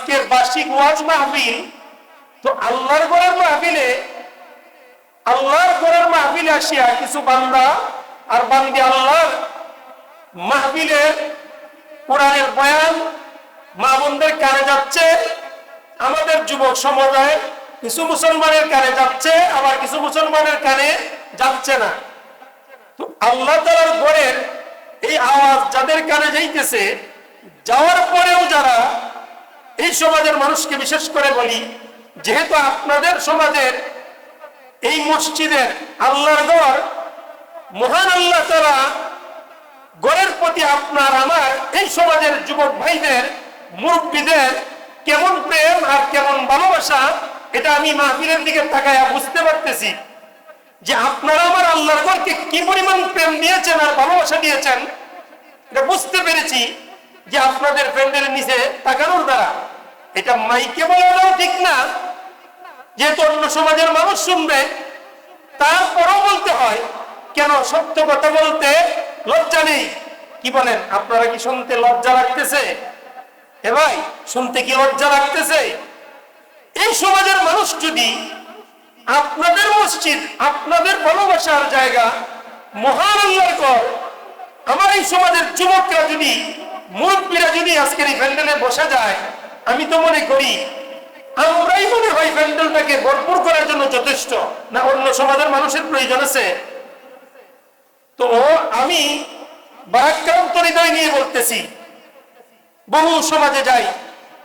আজকের বার্ষিক ওয়াজ মাহফিল, তো আল্লাহর ঘরের মাহফিলে, আল্লাহর ঘরের মাহফিলে আসিয়া কিছু বান্দা আর বান্দি আল্লাহর মাহফিলে কোরআনের বয়ান মা বোনদের কানে যাচ্ছে, আমাদের যুবক সমুদায় কিছু মুসলমানের কানে যাচ্ছে, আবার কিছু মুসলমানের কানে যাচ্ছে না। তো আল্লাহ তালার ঘরের এই আওয়াজ যাদের কানে যাইতেছে, যাওয়ার পরেও যারা এই সমাজের মানুষকে বিশেষ করে বলি, যেহেতু আপনাদের সমাজের এই মসজিদের আল্লাহর ঘর, মহান আল্লাহ তারা গড়ের প্রতি আপনার, আমার এই সমাজের যুবক ভাইদের, মুরব্বীদের কেমন প্রেম আর কেমন ভালোবাসা, এটা আমি মাহফিলের দিকে তাকায়া বুঝতে পারতেছি যে আপনারা আমার আল্লাহর ঘরকে কি পরিমাণ প্রেম দিয়েছেন আর ভালোবাসা দিয়েছেন, এটা বুঝতে পেরেছি যে আপনাদের প্যান্ডেল নিচে তাকানোর দ্বারা। এটা মাইকে বলাটাও ঠিক না। যেহেতু অন্য সমাজের মানুষ শুনবে, তারপরও বলতে হয়, কেন সত্য কথা বলতে লজ্জা নেই? কি বলেন, আপনারা কি শুনতে লজ্জা লাগতেছে? এ ভাই, শুনতে কি লজ্জা লাগতেছে? এই সমাজের মানুষ যদি আপনাদের মসজিদ, আপনাদের ভালোবাসার জায়গা মহান ঘর, আমার এই সমাজের যুবকরা যদি, মুরব্বীরা যদি আজকের এই প্যান্ডেলে বসা যায় আমি তো মনে করি, আমরাই মনে হয় প্যান্ডেলটাকে ভরপুর করার জন্য যথেষ্ট, না অন্য সমাজের মানুষের প্রয়োজন আছে? তো আমি বারাক্রান্ত হৃদয় নিয়ে বলতেছি, বহু সমাজে যাই,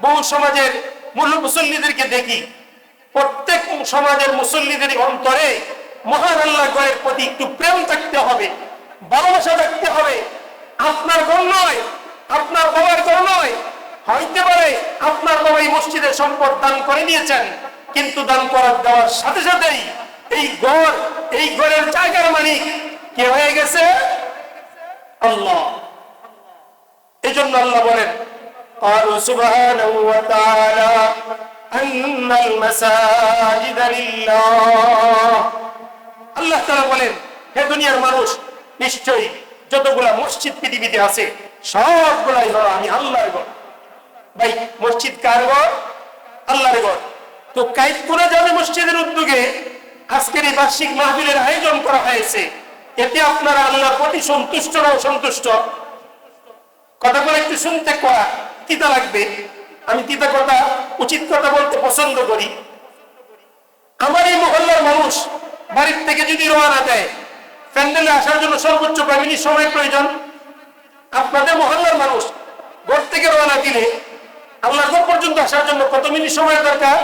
বহু সমাজের মূল মুসল্লিদেরকে দেখি, প্রত্যেক সমাজের মুসল্লিদের অন্তরে মহান আল্লাহ গড়ের প্রতি একটু প্রেম থাকতে হবে, ভালোবাসা থাকতে হবে। আপনার গণ নয়, আপনার বাবার গণ নয় হইতে পারে আপনার বাবা এই মসজিদের সম্পদ দান করে দিয়েছেন কিন্তু দান করার দেওয়ার সাথে সাথেই এই ঘর এই ঘরের জায়গার মালিক কে হয়ে গেছে আল্লাহ এই জন্য আল্লাহ বলেন قالوا سبحانه وتعالى أن المساجد لله আল্লাহ তাআলা বলেন হে দুনিয়ার মানুষ নিশ্চয়ই যতগুলা মসজিদ পৃথিবীতে আছে সবগুলাই হলো আমি আল্লাহর ঘর ভাই, মসজিদ কার ঘর? আল্লাহর ঘর। তো কাইতপুরা জামে মসজিদের উদ্যোগে আজকের এই বার্ষিক মাহফিলের আয়োজন করা হয়েছে। এতে আপনারা আল্লাহর প্রতি সন্তুষ্ট না অসন্তুষ্ট? কথাগুলো একটু শুনতে করা তিতা লাগবে। আমি তিতা কথা, উচিত কথা বলতে পছন্দ করি। আমার এই মহল্লার মানুষ বাড়ির থেকে যদি রওনা দেয়, প্যান্ডেলে আসার জন্য সর্বোচ্চ কয় সময় প্রয়োজন? আপনাদের মহল্লার মানুষ ঘর থেকে রওনা দিলে আল্লাহ ঘর পর্যন্ত আসার জন্য কত মিনিট সময় দরকার?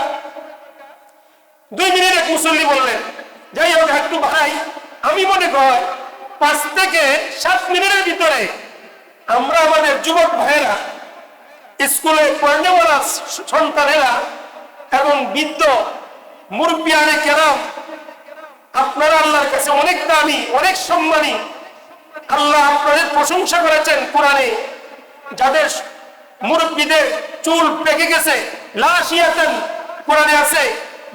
দুই মিনিট এক মুসল্লি বললেন, যাই হোক, একটু ভাই, আমি মনে কর পাঁচ থেকে সাত মিনিটের ভিতরে আমরা আমাদের যুবক ভাইয়েরা স্কুলে পড়নেওয়ালা সন্তানেরা এবং বৃদ্ধ মুরব্বী আনে কেরাম, আপনারা আল্লাহর কাছে অনেক দামি, অনেক সম্মানী, আল্লাহ আপনাদের প্রশংসা করেছেন কোরআনে, যাদের মুরব্বীদের চুল পেকে গেছে আছে,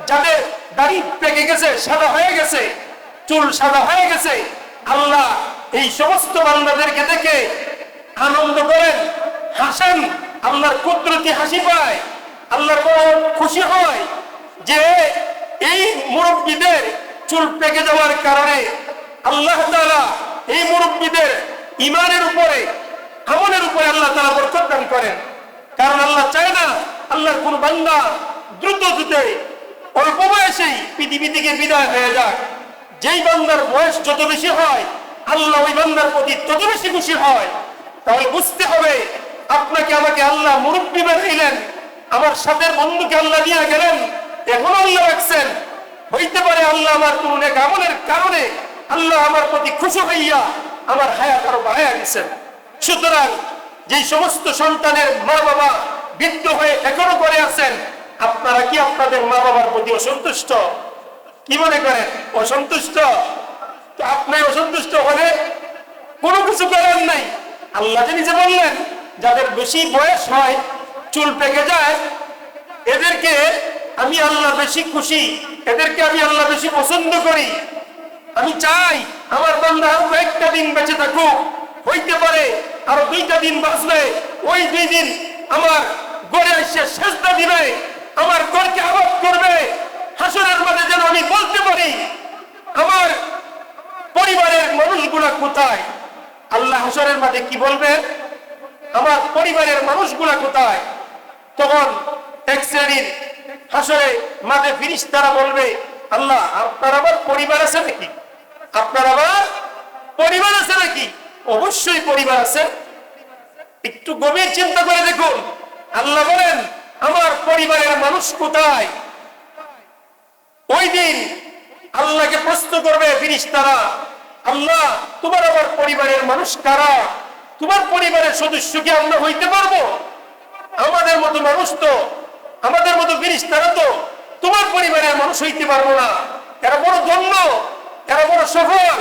যাদের দাড়ি পেকে গেছে, সাদা হয়ে গেছে, চুল সাদা হয়ে গেছে। আল্লাহ এই সমস্ত বান্দাদেরকে দেখে আনন্দ করেন, হাসেন আল্লাহর কুদরতি হাসি পায়, আল্লাহর খুশি হয় যে এই মুরব্বীদের চুল পেকে যাওয়ার কারণে আল্লাহ তাআলা এই মুরব্বীদের ইমানের উপরে আমলের উপরে আল্লাহ তারা বরকত দান করেন। কারণ আল্লাহ চায় না আল্লাহর কোন বান্দা দ্রুত দ্রুতে অল্প বয়সেই পৃথিবী থেকে বিদায় হয়ে যাক যেই বান্দার বয়স যত বেশি হয়, আল্লাহ ওই বান্দার প্রতি তত বেশি খুশি হয়। তাহলে বুঝতে হবে, আপনাকে আমাকে আল্লাহ মুরব্বী বানাইলেন, আমার সাথে বন্ধুকে আল্লাহ নিয়ে গেলেন, এখন আল্লাহ রাখছেন। হইতে পারে আল্লাহ আমার এক আমলের কারণে আল্লাহ আমার প্রতি খুশি হইয়া আমার হায়াত আরও বাড়াইয়া দিচ্ছেন সুতরাং যে সমস্ত সন্তানের মা বাবা বৃদ্ধ হয়ে এখনও করে আছেন, আপনারা কি আপনাদের মা বাবার প্রতি অসন্তুষ্ট? কি মনে করেন? অসন্তুষ্ট? আপনি অসন্তুষ্ট হলে কোনো কিছু করার নাই। আল্লাহ নিজে বললেন, যাদের বেশি বয়স হয়, চুল পেকে যায়, এদেরকে আমি আল্লাহ বেশি খুশি, এদেরকে আমি আল্লাহ বেশি পছন্দ করি। আমি চাই আমার আরও কয়েকটা দিন বেঁচে থাকুক। হইতে পারে, আরও দুইটা দিন বাঁচবে। ওই দুই দিন আমার গড়ে এসে শেষটা দিবে। আমার গড়কে আবাদ করবে। হাসনের মাঝে যেন আমি বলতে পারি, আমার পরিবারের মানুষগুলা কোথায়? আল্লাহ হাসনের মাঝে কি বলবে? আমার পরিবারের মানুষগুলা কোথায়? তখন এক শ্রেণির হাসরে মাঝে ফিরিস তারা বলবে, আল্লাহ, আপনার আবার পরিবার আছে নাকি? আপনার আবার পরিবার আছে নাকি? অবশ্যই পরিবার আছে। একটু গভীর চিন্তা করে দেখুন। আল্লাহ বলেন, আমার পরিবারের মানুষ কোথায়? ওই দিন আল্লাহকে প্রশ্ন করবে ফিরিস তারা আল্লাহ, তোমার আবার পরিবারের মানুষ কারা? তোমার পরিবারের সদস্য কি আমরা হইতে পারব? আমাদের মতো মানুষ তো, আমাদের মতো ফিরিস তারা তো, তোমার পরিবারের মানুষ হইতে পারব না। এরা বড় ধন্য, এরা বড় সফল।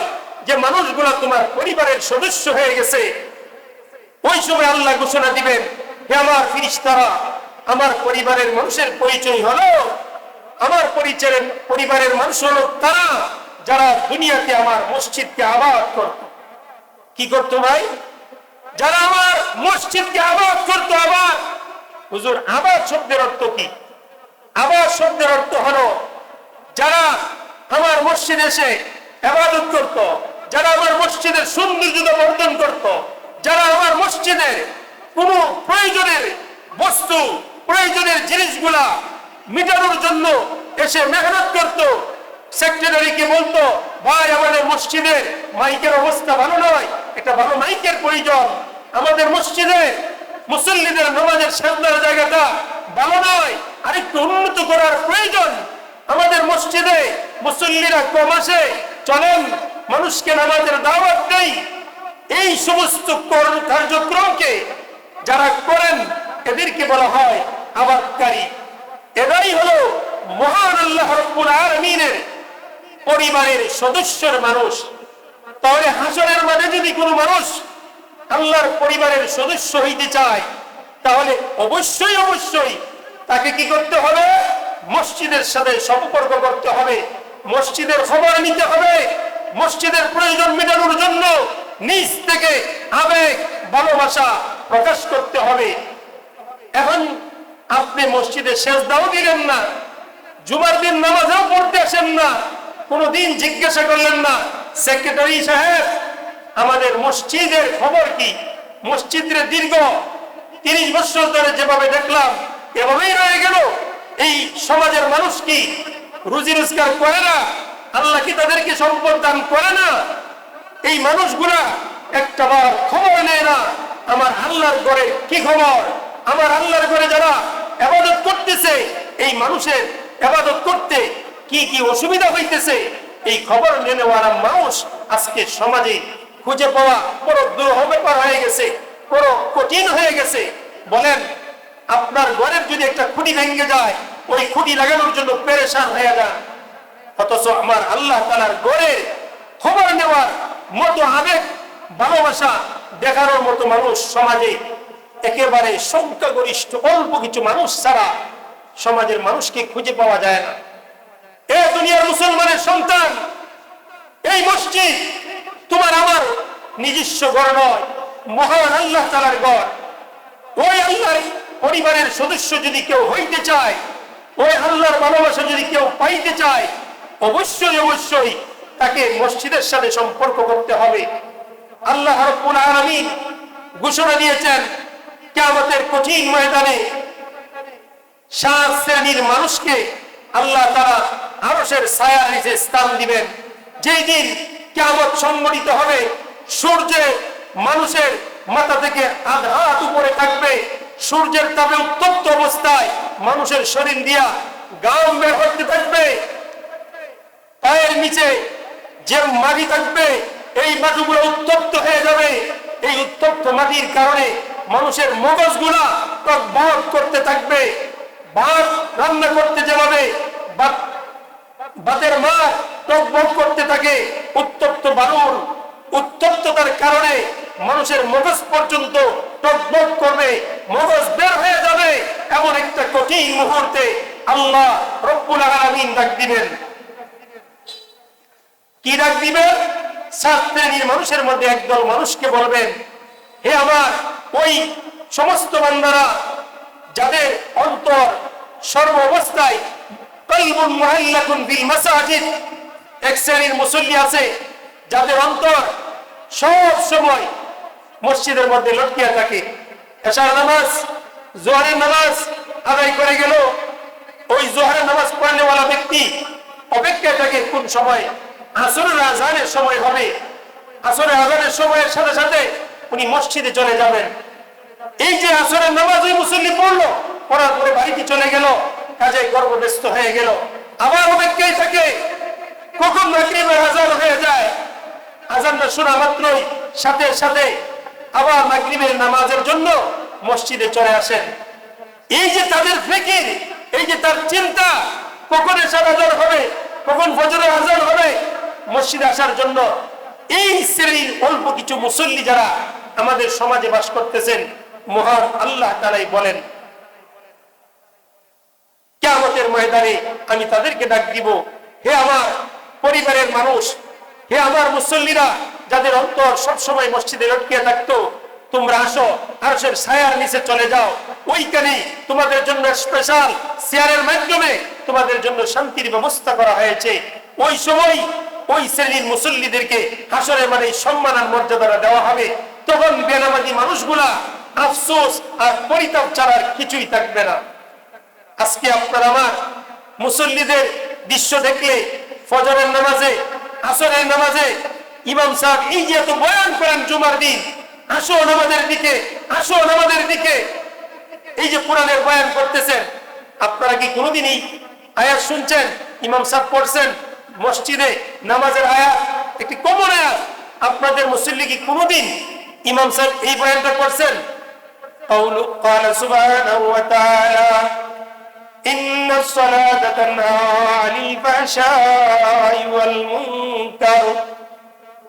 যে মানুষগুলো তোমার পরিবারের সদস্য হয়ে গেছে, ওই সময় আল্লাহ ঘোষণা দিবেন, হে আমার ফিরিস্তারা, আমার পরিবারের মানুষের পরিচয় হলো, আমার পরিচয়ের পরিবারের মানুষ হলো তারা যারা দুনিয়াতে আমার মসজিদকে আবাদ করত। কি করতো ভাই? যারা আমার মসজিদকে আবাদ করতো আবার হুজুর, আবাদ শব্দের অর্থ কি? আবাদ শব্দের অর্থ হলো, যারা আমার মসজিদে এসে আবাদত করত যারা আমার মসজিদের সৌন্দর্যতা বর্ধন করত, যারা আমার মসজিদের কোন প্রয়োজনের বস্তু, প্রয়োজনের জিনিসগুলা মিটানোর জন্য এসে মেহনত করত সেক্রেটারিকে বলতো, ভাই, আমাদের মসজিদের মাইকের অবস্থা ভালো নয়, এটা ভালো মাইকের প্রয়োজন। আমাদের মসজিদে মুসল্লিদের নামাজের সামনের জায়গাটা ভালো নয়, আরেকটু উন্নত করার প্রয়োজন। আমাদের মসজিদে মুসল্লিরা কম আসে, চলেন মানুষকে নামাজের দাওয়াত দেই। এই সমস্ত কর- কার্যক্রমকে যারা করেন, এদেরকে বলা হয় আবাদকারী। এরাই হলো মহান আল্লাহ আলমিনের পরিবারের সদস্যের মানুষ। তাহলে হাসরের মাঝে যদি কোনো মানুষ আল্লাহর পরিবারের সদস্য হইতে চায়, তাহলে অবশ্যই অবশ্যই তাকে কি করতে হবে? মসজিদের সাথে সম্পর্ক করতে হবে। মসজিদের খবর নিতে হবে। মসজিদের প্রয়োজন মেটানোর জন্য নিজ থেকে আবেগ, ভালোবাসা প্রকাশ করতে হবে। এখন আপনি মসজিদে শেষ দাও দিলেন না, জুমার দিন নামাজও পড়তে আসেন না, কোনদিন জিজ্ঞাসা করলেন না, সেক্রেটারি সাহেব, আমাদের মসজিদের খবর কি? মসজিদের দীর্ঘ তিরিশ বছর ধরে যেভাবে দেখলাম, এভাবেই রয়ে গেল। এই সমাজের মানুষ কি? রুজি রোজগার করে না কি তাদেরকে সম্পদ দান করে না। এই মানুষগুলা একটা বার খবর নেয় না, আমার আল্লাহর ঘরে কি খবর? আমার আল্লাহর ঘরে যারা আবাদত করতেছে, এই মানুষের আবাদত করতে কি কি অসুবিধা হইতেছে? এই খবর নেওয়ার মানুষ আজকে সমাজে খুঁজে পাওয়া বড় দুরূহ ব্যাপার হয়ে গেছে, বড় কঠিন হয়ে গেছে। বলেন, আপনার ঘরের যদি একটা খুঁটি ভেঙে যায়, ওই খুঁটি লাগানোর জন্য পেরেশান হয়ে যান। অথচ আমার আল্লাহ তালার গড়ে খবর নেওয়ার মতো আবেগ, ভালোবাসা দেখানোর মতো মানুষ সমাজে একেবারে সংখ্যাগরিষ্ঠ, অল্প কিছু মানুষ ছাড়া সমাজের মানুষকে খুঁজে পাওয়া যায় না। এ দুনিয়ার মুসলমানের সন্তান, এই মসজিদ তোমার আমার নিজস্ব ঘর নয়, মহান আল্লাহ তালার গড় ওই আল্লাহর পরিবারের সদস্য যদি কেউ হইতে চায়, ওই আল্লাহর ভালোবাসা যদি কেউ পাইতে চায় অবশ্যই অবশ্যই তাকে মসজিদের সাথে সম্পর্ক করতে হবে। আল্লাহ ঘোষণা দিয়েছেন, কিয়ামতের কঠিন ময়দানে সাত শ্রেণির মানুষকে আল্লাহ তারা আরসের ছায়ার নিচে স্থান দিবেন। যেই দিন কেমন সংগঠিত হবে, সূর্যে মানুষের মাথা থেকে আধ হাত উপরে থাকবে। সূর্যের তাপে উত্তপ্ত অবস্থায় মানুষের শরীর দিয়া গাম বের করতে থাকবে। পায়ের নিচে যে মাটি থাকবে, এই মাটিগুলো উত্তপ্ত হয়ে যাবে। এই উত্তপ্ত মাটির কারণে মানুষের মগজগুলা টকবক করতে থাকবে। ভাত রান্না করতে যেভাবে ভাতের মা টকবক করতে থাকে, উত্তপ্ত বালুর উত্তপ্ততার কারণে মানুষের মগজ পর্যন্ত টকবক করবে, মগজ বের হয়ে যাবে। এমন একটা কঠিন মুহূর্তে আল্লাহ রব্বুল আলামিন ডাক দিবেন। কি ডাক দিবেন সাত শ্রেণির মানুষের মধ্যে একদল মানুষকে বলবেন, হে আমার, ওই সমস্ত বান্দারা যাদের অন্তর সর্ব অবস্থায় কলবুন মুহাল্লাকুন বিল মাসাজিদ, এক শ্রেণির মুসল্লি আছে, যাদের অন্তর সব সময় মসজিদের মধ্যে লটকিয়া থাকে। এশার নামাজ, জোহরের নামাজ আদায় করে গেল। ওই জোহরের নামাজ পড়নেওয়ালা ব্যক্তি অপেক্ষায় থাকে কোন সময় আসরের আজানের সময় হবে। আসরের আজানের সময়ের সাথে সাথে উনি মসজিদে চলে যাবেন। এই যে আসরের নামাজ ওই মুসল্লি পড়ল, পড়ার পরে বাড়িতে চলে গেল, কাজে গর্ভব্যস্ত হয়ে গেল। আবার অপেক্ষায় থাকে, কখন মাগরিবের আজান হয়ে যায়, আজানটা শোনা মাত্রই সাথে সাথে আবার মাগরিবের নামাজের জন্য মসজিদে চলে আসেন। এই যে তাদের ফিকির, এই যে তার চিন্তা, কখন এসার আজান হবে, কখন ফজরের আজান হবে মসজিদে আসার জন্য এই শ্রেণির অল্প কিছু মুসল্লি যারা আমাদের সমাজে বাস করতেছেন, মহান আল্লাহ তারাই বলেন কেমতের ময়দানে আমি তাদেরকে ডাক দিব, হে আমার পরিবারের মানুষ, হে আমার মুসল্লিরা যাদের অন্তর সবসময় মসজিদে লটকিয়ে থাকতো, তোমরা আসো, আরশের ছায়ার নিচে চলে যাও, ওইখানে তোমাদের জন্য স্পেশাল চেয়ারের মাধ্যমে তোমাদের জন্য শান্তির ব্যবস্থা করা হয়েছে। ওই সময় ওই শ্রেণির মুসল্লিদেরকে হাসরে মানে সম্মান আর মর্যাদা দেওয়া হবে। তখন বেনামাজি মানুষগুলা আফসোস আর পরিতাপ ছাড়ার কিছুই থাকবে না। আজকে আপনার আমার মুসল্লিদের দৃশ্য দেখলে ফজরের নামাজে, আসরের নামাজে ইমাম সাহেব এই যে এত বয়ান করেন জুমার দিন, আসো নামাজের দিকে, আসো নামাজের দিকে। এই যে কোরআনের বয়ান করতেছেন, আপনারা কি কোনোদিনই আয়াত শুনছেন, ইমাম সাহেব পড়ছেন? মসজিদে নামাজের আয়াত একটি কমন আয়াত আপনাদের মুসল্লি কি কোনোদিন ইমাম সাহেব এই বয়ানটা করছেন قول قال سبحانه وتعالى إن الصلاة تنهى عن الفحشاء والمنكر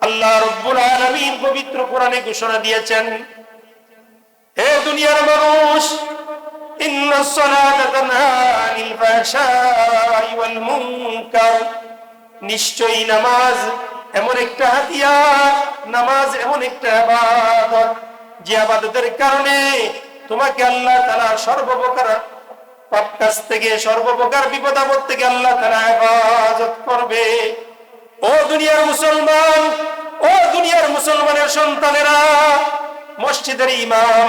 আল্লাহ রব্বুল আলামিন পবিত্র কোরআনে ঘোষণা দিয়েছেন হে দুনিয়ার মানুষ إن الصلاة تنهى عن الفحشاء والمنكر নিশ্চয়ই নামাজ এমন একটা হাতিয়ার, নামাজ এমন একটা আবাদত। যে আবাদতের কারণে তোমাকে আল্লাহ তাআলা সর্বপ্রকার পাপ কাজ থেকে, সর্বপ্রকার বিপদ আপদ থেকে আল্লাহ তাআলা হেফাজত করবে। ও দুনিয়ার মুসলমান, ও দুনিয়ার মুসলমানের সন্তানেরা, মসজিদের ইমাম,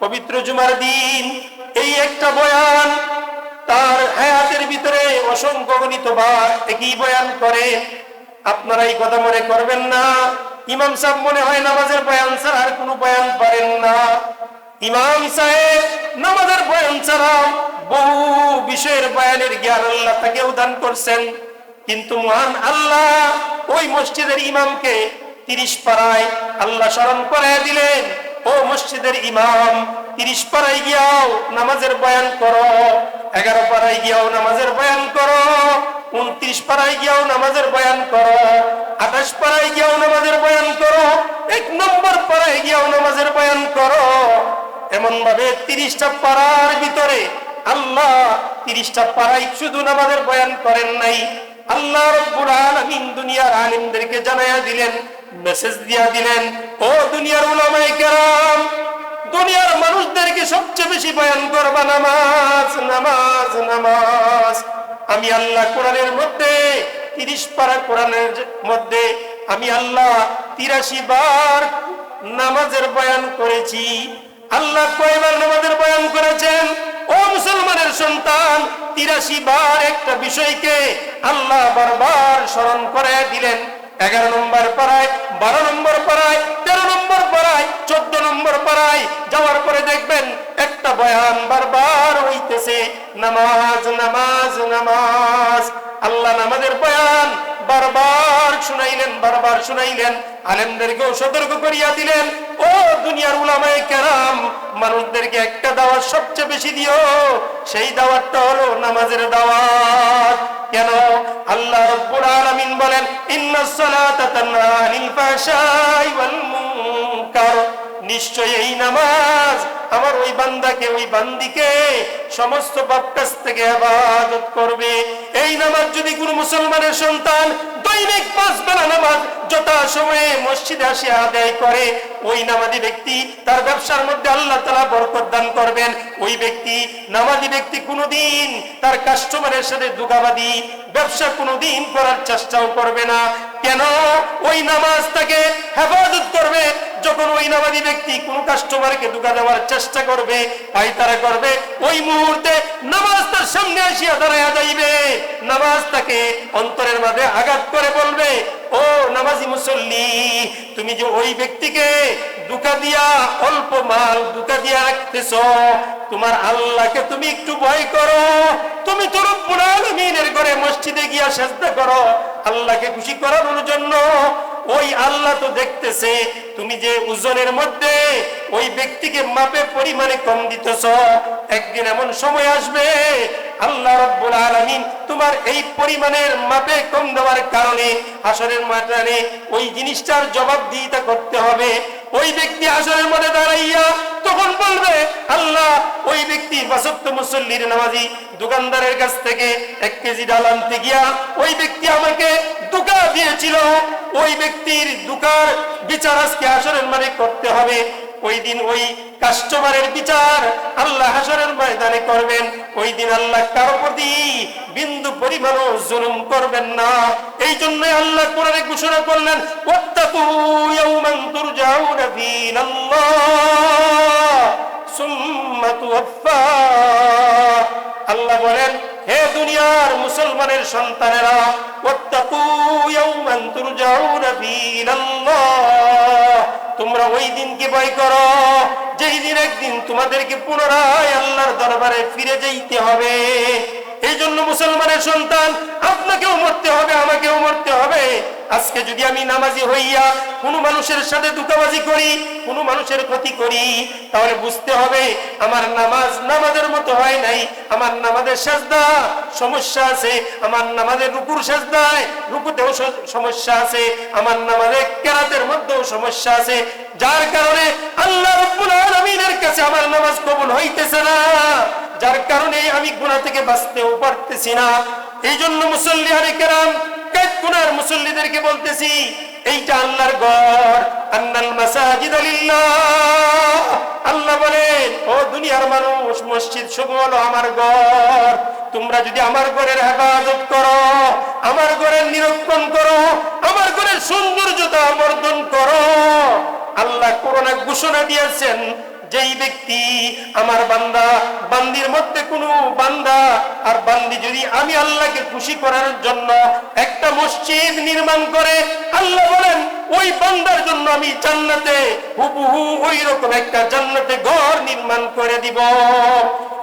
পবিত্র জুমার দিন, এই একটা বয়ান তার হায়াতের ভিতরে অসংখ্য গণিত বার একই বয়ান করে। আপনারা এই কথা মনে করবেন না। ইমাম সাহেব মনে হয় নামাজের বয়ান ছাড়া আর কোনো বয়ান পারেন না। ইমাম সাহেব নামাজের বয়ান ছাড়া বহু বিষয়ের বয়ানের জ্ঞান আল্লাহ তাকেও দান করছেন। কিন্তু মহান আল্লাহ ওই মসজিদের ইমামকে তিরিশ পাড়ায় আল্লাহ স্মরণ করে দিলেন। ও মসজিদের ইমাম, তিরিশ পাড়ায় গিয়াও নামাজের বয়ান করো, এগারো পাড়ায় গিয়াও নামাজের বয়ান করো, উনত্রিশ পাড়ায় গিয়াও নামাজের বয়ান করো, আঠাশ পাড়ায় গিয়াও নামাজের বয়ান করো, এক নম্বর পাড়ায় গিয়াও নামাজের বয়ান করো। এমন ভাবে তিরিশটা পাড়ার ভিতরে আল্লাহ তিরিশটা পাড়ায় শুধু নামাজের বয়ান করেন নাই। আল্লাহ রব্বুল আলামিন দুনিয়ার আলিমদেরকে জানাইয়া দিলেন মেসেজ দিয়া দিলেন, ও দুনিয়ার উলামায়ে কেরাম, দুনিয়ার মানুষদেরকে সবচেয়ে বেশি বয়ান করবা নামাজ নামাজ নামাজ। আমি আল্লাহ কোরআনের মধ্যে, তিরিশ পারা কোরআনের মধ্যে আমি আল্লাহ তিরাশি বার নামাজের বয়ান করেছি। আল্লাহ কয়বার নামাজের বয়ান করেছেন? ও মুসলমানের সন্তান, তিরাশি বার একটা বিষয়কে আল্লাহ বারবার স্মরণ করে দিলেন। এগারো নম্বর পাড়ায়, বারো নম্বর পাড়ায়, তেরো নম্বর পাড়ায়, চোদ্দ নম্বর পাড়ায় যাওয়ার পরে দেখবেন একটা বয়ান বারবার হইতেছে, নামাজ নামাজ নামাজ। আল্লাহ নামাজের বয়ান বারবার শুনাইলেন বারবার শুনাইলেন আলেমদেরকেও সতর্ক করিয়া দিলেন। ও দুনিয়ার উলামায়ে কেরাম, মানুষদেরকে একটা দাওয়াত সবচেয়ে বেশি দিও, সেই দাওয়াতটা হলো নামাজের দাওয়াত। কেন? আল্লাহ রব্বুল আলামিন বলেন ইন্নাস সালাতা তানহা আনিল ফাহশাই ওয়াল মুনকার। নিশ্চয় এই নামাজ আমার ওই বান্দাকে, ওই বান্দিকে সমস্ত কাজ থেকে হেফাজত করবে। এই নামাজ যদি কোনো মুসলমানের সন্তান দৈনিক পাঁচ বেলা নামাজ যথা সময়ে মসজিদে আসে আদায় করে, ওই নামাজি ব্যক্তি তার ব্যবসার মধ্যে আল্লাহ তালা বরকত দান করবেন। ওই ব্যক্তি, নামাজি ব্যক্তি কোনোদিন তার কাস্টমারের সাথে দুগাবাদি, ব্যবসা কোনোদিন করার চেষ্টাও করবে না। কেন? ওই নামাজ তাকে হেফাজত করবে যখন ওই নামাজি ব্যক্তি কোন কাস্টমারকে দুকা দেওয়ার চেষ্টা করবে পাইতারা করবে, ওই মুহূর্তে নামাজ তার সামনে আসিয়া দাঁড়াইয়া যাইবে। নামাজ তাকে অন্তরের মাঝে আঘাত করে বলবে, ও নামাজি মুসল্লি, তুমি যে ওই ব্যক্তিকে দুকা দিয়া, অল্প মাল দুকা দিয়া রাখতেছ, তোমার আল্লাহকে তুমি একটু ভয় করো। তুমি তো রব্বুল আলামিনের ঘরে মসজিদে গিয়া সেজদা করো। আল্লাহকে খুশি করানোর জন্য ওই আল্লাহ তো দেখতেছে, তুমি যে ওজনের মধ্যে ওই ব্যক্তিকে মাপে পরিমাণে কম দিতেছ, একদিন এমন সময় আসবে, আল্লাহ রব্বুল আলমিন তোমার এই পরিমাণের মাপে কম দেওয়ার কারণে আসরের মাঠে ওই জিনিসটার জবাব জবাবদিহিতা করতে হবে। ওই ব্যক্তি আসরের মধ্যে দাঁড়াইয়া তখন বলবে, আল্লাহ, ওই ব্যক্তি বাসত্ব মুসল্লির নামাজি দোকানদারের কাছ থেকে এক কেজি ডাল আনতে গিয়া ওই ব্যক্তি আমাকে দুকা দিয়েছিল। ওই ব্যক্তির দুকার বিচার আজকে আসরের মানে করতে হবে। ওই দিন ওই কাস্টমারের বিচার আল্লাহ হাসরের ময়দানে করবেন। ওই দিন আল্লাহ কারও প্রতি বিন্দু পরিমাণও জুলুম করবেন না। এই জন্য আল্লাহ কোরআনে ঘোষণা করলেন সুম্মা আল্লাহ বলেন, হে দুনিয়ার মুসলমানের সন্তানেরা তোমরা ওই দিনকে ভয় করো, যেই দিন একদিন তোমাদেরকে পুনরায় আল্লাহর দরবারে ফিরে যেতে হবে। এই জন্য মুসলমানের সন্তান, আপনাকেও মরতে হবে, আমাকেও মরতে হবে। আজকে যদি আমি নামাজি হইয়া কোনো মানুষের সাথে দুটাবাজি করি, কোনো মানুষের ক্ষতি করি, তাহলে বুঝতে হবে আমার নামাজ নামাজের মতো হয় নাই। আমার নামাজের সাজদা সমস্যা আছে, আমার নামাজের রুকুর সাজদায় রুকুতেও সমস্যা আছে, আমার নামাজের কেরাতের মধ্যেও সমস্যা আছে। যার কারণে আল্লাহ রব্বুল আলামিনের কাছে আমার নামাজ কবুল হইতেছে না। যার কারণে আমি গুনাহ থেকে বাঁচতেও পারতেছি না। এই জন্য মুসল্লি আরে কেরাম কাজ গুনার মুসল্লিদেরকে বলতেছি, এইটা আল্লাহর ঘর, আন্নাল মাসাজিদ লিল্লাহ। আল্লাহ বলেন ও দুনিয়ার মানুষ, মসজিদ শুভ হলো আমার ঘর। তোমরা যদি আমার ঘরের হেফাজত করো, আমার ঘরের নিরক্ষণ করো, আমার ঘরের সৌন্দর্যতা বর্ধন করো। আল্লাহ করোনা ঘোষণা দিয়েছেন যেই ব্যক্তি আমার বান্দা, বান্দির মধ্যে কোনো বান্দা, আর বান্দি যদি আমি আল্লাহকে খুশি করার জন্য একটা মসজিদ নির্মাণ করে, আল্লাহ বলেন, ওই বান্দার জন্য আমি জান্নাতে, হুবহু ওই রকম একটা জান্নাতে ঘর নির্মাণ করে দিব।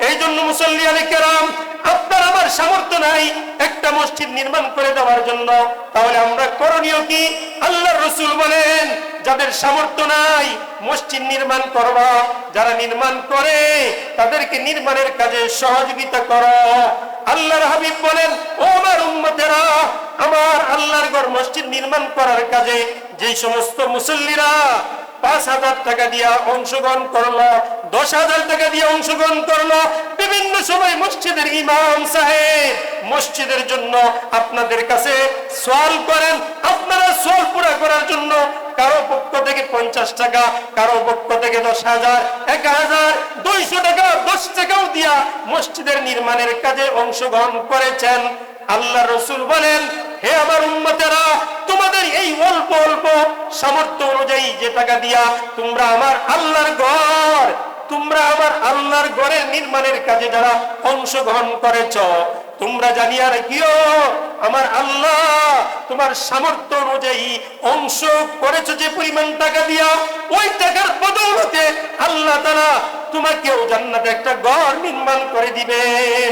এই জন্য মুসল্লি আলী কেরাম, আপনার আমার সামর্থ্য নাই একটা মসজিদ নির্মাণ করে দেওয়ার জন্য। তাহলে আমরা করণীয় কি? আল্লাহ রসুল বলেন যাদের সামর্থ্য নাই, মসজিদ নির্মাণ করবা। যারা নির্মাণ করে, তাদেরকে নির্মাণের কাজে সহযোগিতা করো। আল্লাহর হাবিব বলেন, ও আমার উম্মতেরা, আমার আল্লাহর ঘর মসজিদ নির্মাণ করার কাজে যে সমস্ত মুসল্লিরা পাঁচ হাজার টাকা দিয়া অংশগ্রহণ করল দশ হাজার টাকা দিয়ে অংশগ্রহণ করল বিভিন্ন সময় মসজিদের ইমাম সাহেব। মসজিদের জন্য আপনাদের কাছে সোয়াল করেন। আপনারা সোয়াল পুরা করার জন্য কারও পক্ষ থেকে পঞ্চাশ টাকা, কারও পক্ষ থেকে দশ হাজার, এক হাজার, দুইশো টাকা, দশ টাকাও দিয়া মসজিদের নির্মাণের কাজে অংশগ্রহণ করেছেন। আল্লাহ রসুল বলেন, হে আমার উম্মতেরা, তোমাদের এই অল্প অল্প সামর্থ্য অনুযায়ী যে টাকা দিয়া তোমরা আমার আল্লাহর ঘর তোমরা আবার আল্লাহর গড়ে নির্মাণের কাজে যারা অংশগ্রহণ করেছ, তোমরা জানিয়া রাখিও, আমার আল্লাহ তোমার সামর্থ্য অনুযায়ী অংশ করেছ যে পরিমাণ টাকা দিয়া, ওই টাকার বদৌলতে আল্লাহ তারা তোমাকেও জান্নাতে একটা গড় নির্মাণ করে দিবেন।